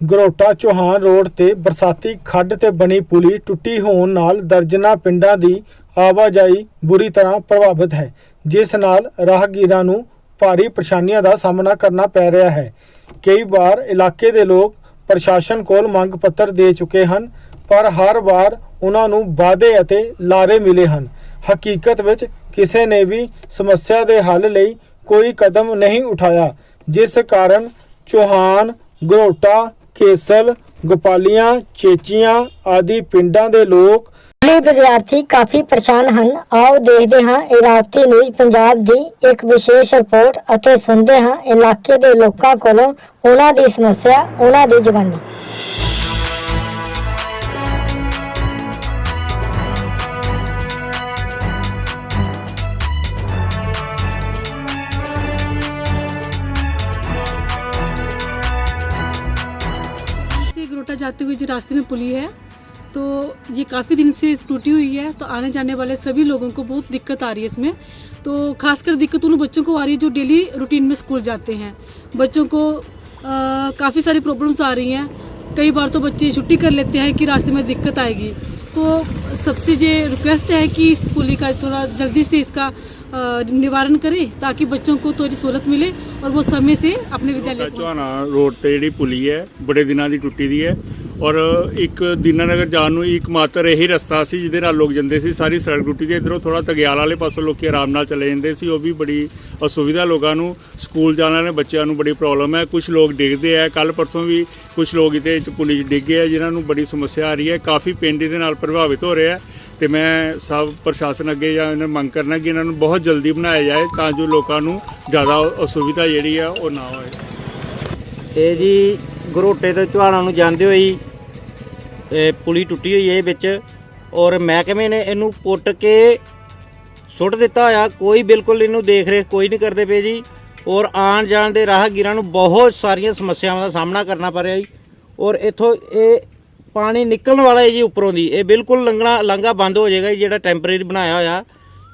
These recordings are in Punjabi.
ਗਰੋਟਾ ਚੌਹਾਨ ਰੋਡ ਤੇ ਬਰਸਾਤੀ ਖੱਡ ਤੇ ਬਣੀ ਪੁਲੀ ਟੁੱਟੀ ਹੋਣ ਨਾਲ ਦਰਜਨਾ ਪਿੰਡਾਂ ਦੀ ਆਵਾਜਾਈ ਬੁਰੀ ਤਰ੍ਹਾਂ ਪ੍ਰਭਾਵਿਤ ਹੈ, ਜਿਸ ਨਾਲ ਰਾਹਗੀਰਾਂ ਨੂੰ ਭਾਰੀ ਪਰੇਸ਼ਾਨੀਆਂ ਦਾ ਸਾਹਮਣਾ ਕਰਨਾ ਪੈ ਰਿਹਾ ਹੈ। ਕਈ ਵਾਰ ਇਲਾਕੇ ਦੇ ਲੋਕ ਪ੍ਰਸ਼ਾਸਨ ਕੋਲ ਮੰਗ ਪੱਤਰ ਦੇ ਚੁੱਕੇ ਹਨ, ਪਰ ਹਰ ਵਾਰ ਉਹਨਾਂ ਨੂੰ ਵਾਅਦੇ ਅਤੇ ਲਾਰੇ ਮਿਲੇ ਹਨ। ਹਕੀਕਤ ਵਿੱਚ ਕਿਸੇ ਨੇ ਵੀ ਸਮੱਸਿਆ ਦੇ ਹੱਲ ਲਈ ਕੋਈ ਕਦਮ ਨਹੀਂ ਉਠਾਇਆ, ਜਿਸ ਕਾਰਨ ਚੌਹਾਨ, ਗਰੋਟਾ ਕੇਸਲ ਗੋਪਾਲੀਆਂ, ਚੇਚੀਆਂ ਆਦਿ ਪਿੰਡਾਂ ਦੇ ਲੋਕ ਲਈ ਵਿਦਿਆਰਥੀ ਕਾਫੀ ਪਰੇਸ਼ਾਨ ਹਨ। ਆਓ ਦੇਖਦੇ ਹਾਂ ਇਹ ਨਿਊਜ਼ ਪੰਜਾਬ ਦੀ ਇੱਕ ਵਿਸ਼ੇਸ਼ ਰਿਪੋਰਟ ਅਤੇ ਸੁਣਦੇ ਹਾਂ ਇਲਾਕੇ ਦੇ ਲੋਕਾਂ ਕੋਲੋਂ ਉਹਨਾਂ ਦੀ ਸਮੱਸਿਆ, ਉਹਨਾਂ ਦੀ ਜ਼ੁਬਾਨੀ जाते हुए जो रास्ते में पुली है तो ये काफ़ी दिन से टूटी हुई है तो आने जाने वाले सभी लोगों को बहुत दिक्कत आ रही है इसमें। तो खासकर दिक्कत उन बच्चों को आ रही है जो डेली रूटीन में स्कूल जाते हैं। बच्चों को काफ़ी सारी प्रॉब्लम्स आ रही हैं। कई बार तो बच्चे छुट्टी कर लेते हैं कि रास्ते में दिक्कत आएगी। तो सबसे ये रिक्वेस्ट है कि इस पुली का थोड़ा जल्दी से इसका निवारण करें ताकि बच्चों को थोड़ी सहूलत मिले और वो समय से अपने विद्यालय पहुंच ਚੌਹਾਨਾ ਰੋਡ ਤੇ ਜਿਹੜੀ ਪੁਲੀ ਹੈ ਬੜੇ ਦਿਨਾਂ ਦੀ ਟੁੱਟੀ ਦੀ ਹੈ ਔਰ ਇੱਕ ਦੀਨਾਨਗਰ ਜਾਣ ਨੂੰ ਇੱਕ ਮਾਤਰ ਇਹੀ ਰਸਤਾ ਸੀ ਜਿਹਦੇ ਨਾਲ ਲੋਕ ਜਾਂਦੇ ਸੀ ਸਾਰੀ ਸੜਕ ਟੁੱਟੀ ਦੀ ਇਧਰੋਂ ਥੋੜਾ ਤਗਿਆਲ ਵਾਲੇ ਪਾਸੋਂ ਲੋਕੀ ਆਰਾਮ ਨਾਲ ਚਲੇ ਜਾਂਦੇ ਸੀ ਉਹ ਵੀ ਬੜੀ ਅਸੁਵਿਧਾ ਲੋਕਾਂ ਨੂੰ ਸਕੂਲ ਜਾਣ ਵਾਲੇ ਬੱਚਿਆਂ ਨੂੰ ਬੜੀ ਪ੍ਰੋਬਲਮ ਹੈ ਕੁਝ ਲੋਕ ਡਿੱਗਦੇ ਆ ਕੱਲ ਪਰਸੋਂ ਵੀ ਕੁਝ ਲੋਕ ਇਹਦੇ ਚ ਪੁਲੀ 'ਚ ਡਿੱਗੇ ਆ ਜਿਨ੍ਹਾਂ ਨੂੰ ਬੜੀ ਸਮੱਸਿਆ ਆ ਰਹੀ ਹੈ ਕਾਫੀ ਪਿੰਡ ਇਹਦੇ ਨਾਲ ਪ੍ਰਭਾਵਿਤ ਹੋ ਰਹੇ ਆ ਤੇ ਮੈਂ ਸਭ ਪ੍ਰਸ਼ਾਸਨ ਅੱਗੇ ਜਾਂ ਇਹਨਾਂ ਮੰਗ ਕਰਨਾ ਕਿ ਇਹਨਾਂ ਨੂੰ ਬਹੁਤ ਜਲਦੀ ਬਣਾਇਆ ਜਾਏ ਤਾਂ ਜੋ ਲੋਕਾਂ ਨੂੰ ਜ਼ਿਆਦਾ ਅਸੁਵਿਧਾ ਜਿਹੜੀ ਆ ਉਹ ਨਾ ਹੋਏ। ਇਹ ਜੀ ਗਰੋਟੇ ਤੋਂ ਚੁਹਾਣਾ ਨੂੰ ਜਾਂਦੇ ਹੋਈ ਇਹ ਪੁਲੀ ਟੁੱਟੀ ਹੋਈ ਹੈ ਇਹ ਵਿੱਚ ਔਰ ਮਹਿਕਮੇ ਨੇ ਇਹਨੂੰ ਪੁੱਟ ਕੇ ਸੁੱਟ ਦਿੱਤਾ ਹੋਇਆ, ਕੋਈ ਬਿਲਕੁਲ ਇਹਨੂੰ ਦੇਖ ਰੇਖ ਕੋਈ ਨਹੀਂ ਕਰਦੇ ਪਏ ਜੀ। ਔਰ ਆਉਣ ਜਾਣ ਦੇ ਰਾਹਗੀਰਾਂ ਨੂੰ ਬਹੁਤ ਸਾਰੀਆਂ ਸਮੱਸਿਆਵਾਂ ਦਾ ਸਾਹਮਣਾ ਕਰਨਾ ਪੈ ਰਿਹਾ ਜੀ। ਔਰ ਇੱਥੋਂ ਇਹ ਪਾਣੀ ਨਿਕਲਣ ਵਾਲਾ ਹੈ ਜੀ ਉੱਪਰੋਂ ਦੀ ਇਹ ਬਿਲਕੁਲ ਲੰਘਣਾ ਲਾਂਘਾ ਬੰਦ ਹੋ ਜਾਏਗਾ ਜੀ ਜਿਹੜਾ ਟੈਂਪਰੇਰੀ ਬਣਾਇਆ ਹੋਇਆ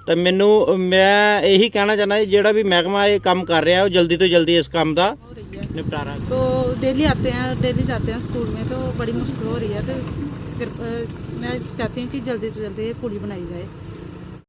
ਤਾਂ ਮੈਨੂੰ ਮੈਂ ਇਹੀ ਕਹਿਣਾ ਚਾਹੁੰਦਾ ਜੀ ਜਿਹੜਾ ਵੀ ਮਹਿਕਮਾ ਇਹ ਕੰਮ ਕਰ ਰਿਹਾ ਉਹ ਜਲਦੀ ਤੋਂ ਜਲਦੀ ਇਸ ਕੰਮ ਦਾ ਨਿਪਟਾਰਾ तो डेली आते हैं डेली जाते हैं स्कूल में तो बड़ी मुश्किल हो रही है तो फिर अ, मैं चाहती हूँ कि जल्दी से जल्दी ये पुली बनाई जाए